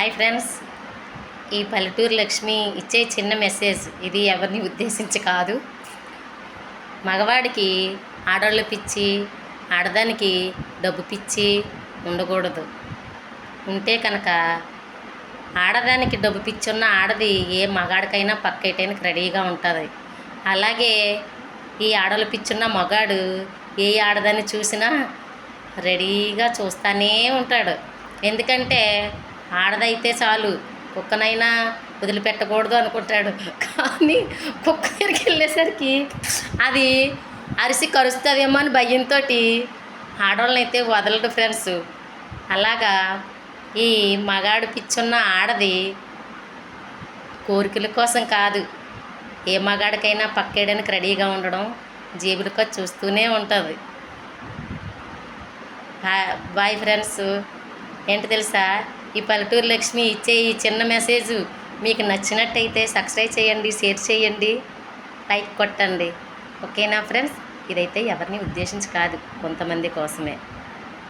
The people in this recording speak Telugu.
Hi friends. ఈ పల్లెటూరు లక్ష్మి ఇచ్చే చిన్న మెసేజ్ ఇది ఎవరిని ఉద్దేశించి కాదు. మగవాడికి ఆడవాళ్ళ పిచ్చి ఆడదానికి డబ్బు పిచ్చి ఉండకూడదు. ఉంటే కనుక ఆడదానికి డబ్బు పిచ్చి ఉన్న ఆడది ఏ మగాడికైనా పక్కేయటానికి రెడీగా ఉంటుంది. అలాగే ఈ ఆడవాళ్ళ పిచ్చున్న మగాడు ఏ ఆడదాన్ని చూసినా రెడీగా చూస్తానే ఉంటాడు. ఎందుకంటే ఆడదైతే చాలు. కుక్కనైనా వదిలిపెట్టకూడదు అనుకుంటాడు. కానీ కుక్క దగ్గరికి వెళ్ళేసరికి అది అరిసి కరుస్తుందేమో అని భయంతో ఆడవాళ్ళని అయితే వదలడు ఫ్రెండ్స్. అలాగా ఈ మగాడు పిచ్చున్న ఆడది కోరికల కోసం కాదు. ఏ మగాడికైనా పక్కేయడానికి రెడీగా ఉండడం జేబులకో చూస్తూనే ఉంటుంది. Boy friends. ఏంటి తెలుసా? ఈ పల్లెటూరు లక్ష్మి ఇచ్చే ఈ చిన్న మెసేజ్ మీకు నచ్చినట్టయితే సబ్స్క్రైబ్ చేయండి షేర్ చేయండి లైక్ కొట్టండి. ఓకేనా ఫ్రెండ్స్? ఇదైతే ఎవరిని ఉద్దేశించి కాదు కొంతమంది కోసమే.